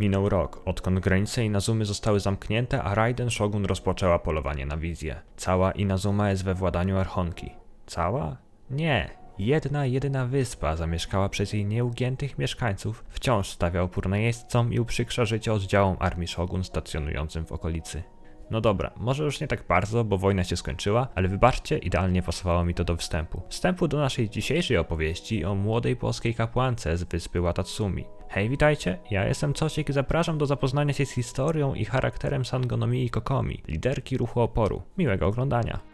Minął rok, odkąd granice Inazumy zostały zamknięte, a Raiden Shogun rozpoczęła polowanie na wizję. Cała Inazuma jest we władaniu Archonki. Cała? Nie. Jedna, jedyna wyspa zamieszkała przez jej nieugiętych mieszkańców wciąż stawia opór najeźdźcom i uprzykrza życie oddziałom armii Shogun stacjonującym w okolicy. No dobra, może już nie tak bardzo, bo wojna się skończyła, ale wybaczcie, idealnie pasowało mi to do wstępu. Wstępu do naszej dzisiejszej opowieści o młodej polskiej kapłance z wyspy Watatsumi. Hej, witajcie, ja jestem Cosik i zapraszam do zapoznania się z historią i charakterem Sangonomii Kokomi, liderki ruchu oporu. Miłego oglądania.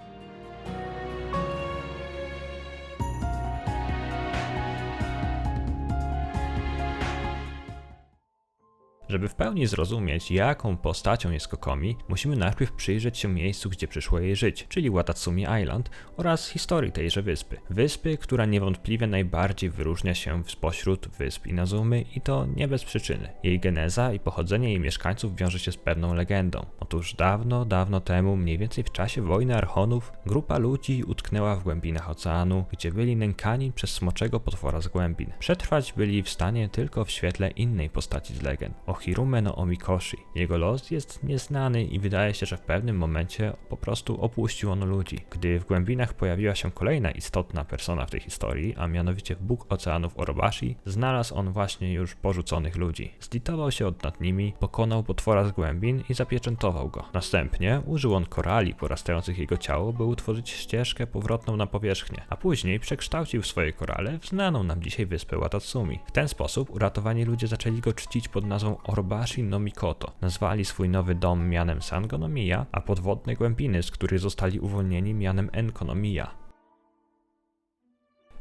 Żeby w pełni zrozumieć, jaką postacią jest Kokomi, musimy najpierw przyjrzeć się miejscu, gdzie przyszło jej żyć, czyli Watatsumi Island oraz historii tejże wyspy. Wyspy, która niewątpliwie najbardziej wyróżnia się spośród wysp Inazumy i to nie bez przyczyny. Jej geneza i pochodzenie jej mieszkańców wiąże się z pewną legendą. Otóż dawno, dawno temu, mniej więcej w czasie wojny Archonów, grupa ludzi utknęła w głębinach oceanu, gdzie byli nękani przez smoczego potwora z głębin. Przetrwać byli w stanie tylko w świetle innej postaci z legend. O Hirume no Omikoshi. Jego los jest nieznany i wydaje się, że w pewnym momencie po prostu opuścił on ludzi. Gdy w głębinach pojawiła się kolejna istotna persona w tej historii, a mianowicie Bóg Oceanów Orobashi, znalazł on właśnie już porzuconych ludzi. Zlitował się od nad nimi, pokonał potwora z głębin i zapieczętował go. Następnie użył on korali porastających jego ciało, by utworzyć ścieżkę powrotną na powierzchnię, a później przekształcił swoje korale w znaną nam dzisiaj wyspę Watatsumi. W ten sposób uratowani ludzie zaczęli go czcić pod nazwą Orobashi no Mikoto. Nazwali swój nowy dom mianem Sango no Miya, a podwodne głębiny, z których zostali uwolnieni mianem Enko no Miya.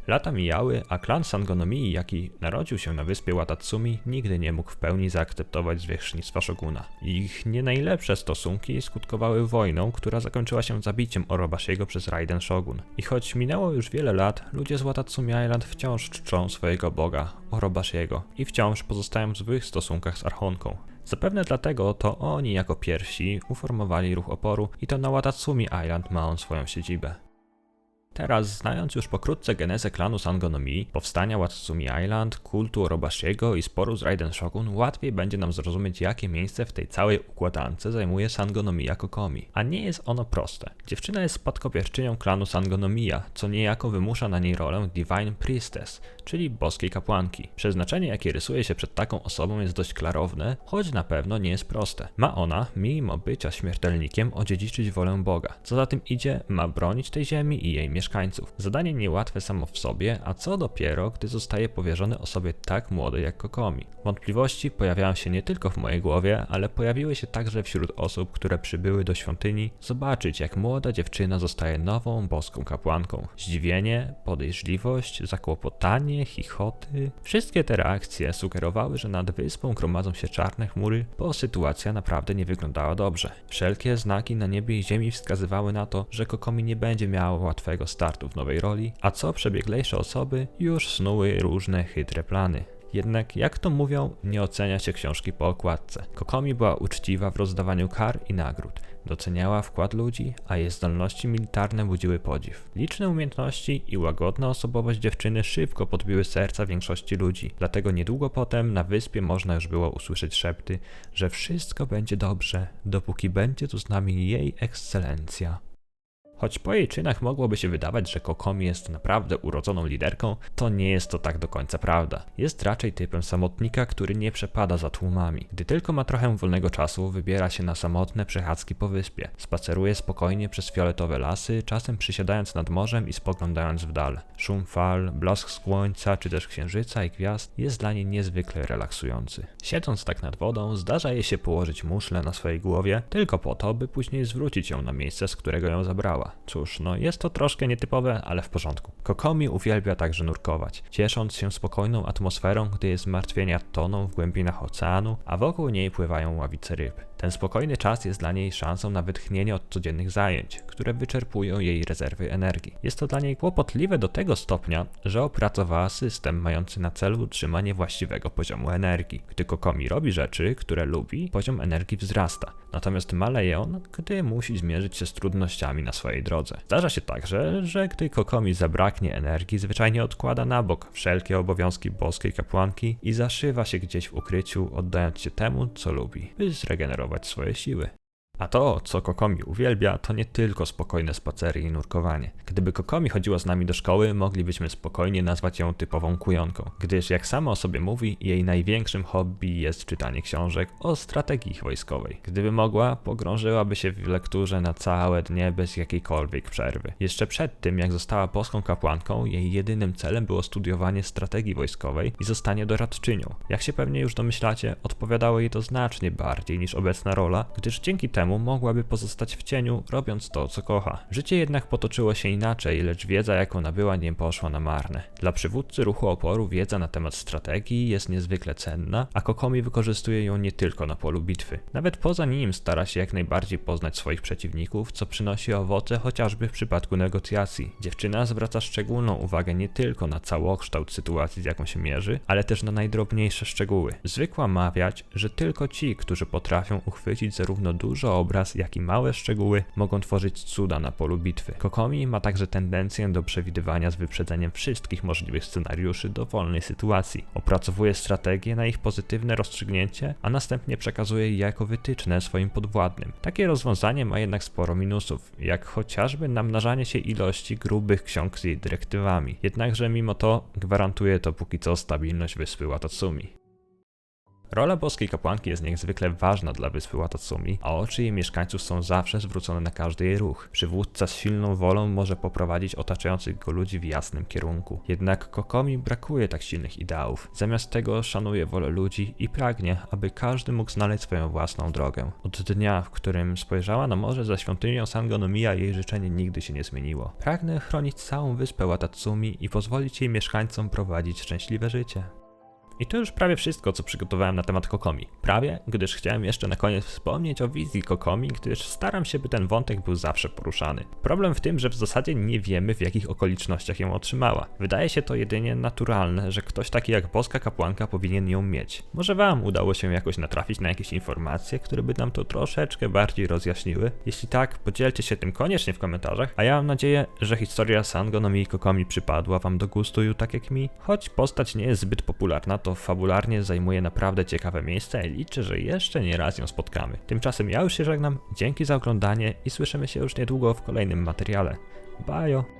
Lata mijały, a klan Sangonomii, jaki narodził się na wyspie Watatsumi, nigdy nie mógł w pełni zaakceptować zwierzchnictwa Shoguna. Ich nie najlepsze stosunki skutkowały wojną, która zakończyła się zabiciem Orobashiego przez Raiden Shogun. I choć minęło już wiele lat, ludzie z Watatsumi Island wciąż czczą swojego boga, Orobashiego, i wciąż pozostają w złych stosunkach z Archonką. Zapewne dlatego to oni jako pierwsi uformowali ruch oporu i to na Watatsumi Island ma on swoją siedzibę. Teraz, znając już pokrótce genezę klanu Sangonomii, powstania Watatsumi Island, kultu Orobashiego i sporu z Raiden Shogun, łatwiej będzie nam zrozumieć, jakie miejsce w tej całej układance zajmuje Sangonomiya Kokomi. A nie jest ono proste. Dziewczyna jest spadkobierczynią klanu Sangonomiya, co niejako wymusza na niej rolę Divine Priestess, czyli boskiej kapłanki. Przeznaczenie, jakie rysuje się przed taką osobą jest dość klarowne, choć na pewno nie jest proste. Ma ona, mimo bycia śmiertelnikiem, odziedziczyć wolę Boga. Co za tym idzie, ma bronić tej ziemi i jej mieszkańców. Zadanie niełatwe samo w sobie, a co dopiero, gdy zostaje powierzone osobie tak młodej jak Kokomi. Wątpliwości pojawiają się nie tylko w mojej głowie, ale pojawiły się także wśród osób, które przybyły do świątyni, zobaczyć jak młoda dziewczyna zostaje nową boską kapłanką. Zdziwienie, podejrzliwość, zakłopotanie, chichoty. Wszystkie te reakcje sugerowały, że nad wyspą gromadzą się czarne chmury, bo sytuacja naprawdę nie wyglądała dobrze. Wszelkie znaki na niebie i ziemi wskazywały na to, że Kokomi nie będzie miała łatwego startu w nowej roli, a co przebieglejsze osoby już snuły różne chytre plany. Jednak, jak to mówią, nie ocenia się książki po okładce. Kokomi była uczciwa w rozdawaniu kar i nagród. Doceniała wkład ludzi, a jej zdolności militarne budziły podziw. Liczne umiejętności i łagodna osobowość dziewczyny szybko podbiły serca większości ludzi. Dlatego niedługo potem na wyspie można już było usłyszeć szepty, że wszystko będzie dobrze, dopóki będzie tu z nami jej ekscelencja. Choć po jej czynach mogłoby się wydawać, że Kokomi jest naprawdę urodzoną liderką, to nie jest to tak do końca prawda. Jest raczej typem samotnika, który nie przepada za tłumami. Gdy tylko ma trochę wolnego czasu, wybiera się na samotne przechadzki po wyspie. Spaceruje spokojnie przez fioletowe lasy, czasem przysiadając nad morzem i spoglądając w dal. Szum fal, blask słońca czy też księżyca i gwiazd jest dla niej niezwykle relaksujący. Siedząc tak nad wodą, zdarza jej się położyć muszlę na swojej głowie, tylko po to, by później zwrócić ją na miejsce, z którego ją zabrała. Cóż, no jest to troszkę nietypowe, ale w porządku. Kokomi uwielbia także nurkować, ciesząc się spokojną atmosferą, gdy jej zmartwienia toną w głębinach oceanu, a wokół niej pływają ławice ryb. Ten spokojny czas jest dla niej szansą na wytchnienie od codziennych zajęć, które wyczerpują jej rezerwy energii. Jest to dla niej kłopotliwe do tego stopnia, że opracowała system mający na celu utrzymanie właściwego poziomu energii. Gdy Kokomi robi rzeczy, które lubi, poziom energii wzrasta, natomiast maleje on, gdy musi zmierzyć się z trudnościami na swojej drodze. Zdarza się także, że gdy Kokomi zabraknie energii, zwyczajnie odkłada na bok wszelkie obowiązki boskiej kapłanki i zaszywa się gdzieś w ukryciu, oddając się temu, co lubi, by zregenerować swoje siły. A to, co Kokomi uwielbia, to nie tylko spokojne spacery i nurkowanie. Gdyby Kokomi chodziła z nami do szkoły, moglibyśmy spokojnie nazwać ją typową kujonką, gdyż jak sama o sobie mówi, jej największym hobby jest czytanie książek o strategii wojskowej. Gdyby mogła, pogrążyłaby się w lekturze na całe dnie bez jakiejkolwiek przerwy. Jeszcze przed tym, jak została boską kapłanką, jej jedynym celem było studiowanie strategii wojskowej i zostanie doradczynią. Jak się pewnie już domyślacie, odpowiadało jej to znacznie bardziej niż obecna rola, gdyż dzięki temu mogłaby pozostać w cieniu, robiąc to, co kocha. Życie jednak potoczyło się inaczej, lecz wiedza, jaką nabyła, nie poszła na marne. Dla przywódcy ruchu oporu wiedza na temat strategii jest niezwykle cenna, a Kokomi wykorzystuje ją nie tylko na polu bitwy. Nawet poza nim stara się jak najbardziej poznać swoich przeciwników, co przynosi owoce chociażby w przypadku negocjacji. Dziewczyna zwraca szczególną uwagę nie tylko na całokształt sytuacji, z jaką się mierzy, ale też na najdrobniejsze szczegóły. Zwykła mawiać, że tylko ci, którzy potrafią uchwycić zarówno dużo obraz, jak i małe szczegóły mogą tworzyć cuda na polu bitwy. Kokomi ma także tendencję do przewidywania z wyprzedzeniem wszystkich możliwych scenariuszy dowolnej sytuacji. Opracowuje strategię na ich pozytywne rozstrzygnięcie, a następnie przekazuje je jako wytyczne swoim podwładnym. Takie rozwiązanie ma jednak sporo minusów, jak chociażby namnażanie się ilości grubych ksiąg z jej dyrektywami. Jednakże mimo to gwarantuje to póki co stabilność wyspy Watatsumi. Rola boskiej kapłanki jest niezwykle ważna dla wyspy Watatsumi, a oczy jej mieszkańców są zawsze zwrócone na każdy jej ruch. Przywódca z silną wolą może poprowadzić otaczających go ludzi w jasnym kierunku. Jednak Kokomi brakuje tak silnych ideałów. Zamiast tego szanuje wolę ludzi i pragnie, aby każdy mógł znaleźć swoją własną drogę. Od dnia, w którym spojrzała na morze za świątynią Sangonomiya, jej życzenie nigdy się nie zmieniło. Pragnę chronić całą wyspę Watatsumi i pozwolić jej mieszkańcom prowadzić szczęśliwe życie. I to już prawie wszystko, co przygotowałem na temat Kokomi. Prawie, gdyż chciałem jeszcze na koniec wspomnieć o wizji Kokomi, gdyż staram się, by ten wątek był zawsze poruszany. Problem w tym, że w zasadzie nie wiemy, w jakich okolicznościach ją otrzymała. Wydaje się to jedynie naturalne, że ktoś taki jak boska kapłanka powinien ją mieć. Może wam udało się jakoś natrafić na jakieś informacje, które by nam to troszeczkę bardziej rozjaśniły? Jeśli tak, podzielcie się tym koniecznie w komentarzach, a ja mam nadzieję, że historia Sangonomi i Kokomi przypadła wam do gustu tak jak mi. Choć postać nie jest zbyt popularna, to fabularnie zajmuje naprawdę ciekawe miejsce i liczę, że jeszcze nie raz ją spotkamy. Tymczasem ja już się żegnam, dzięki za oglądanie i słyszymy się już niedługo w kolejnym materiale. Bajo!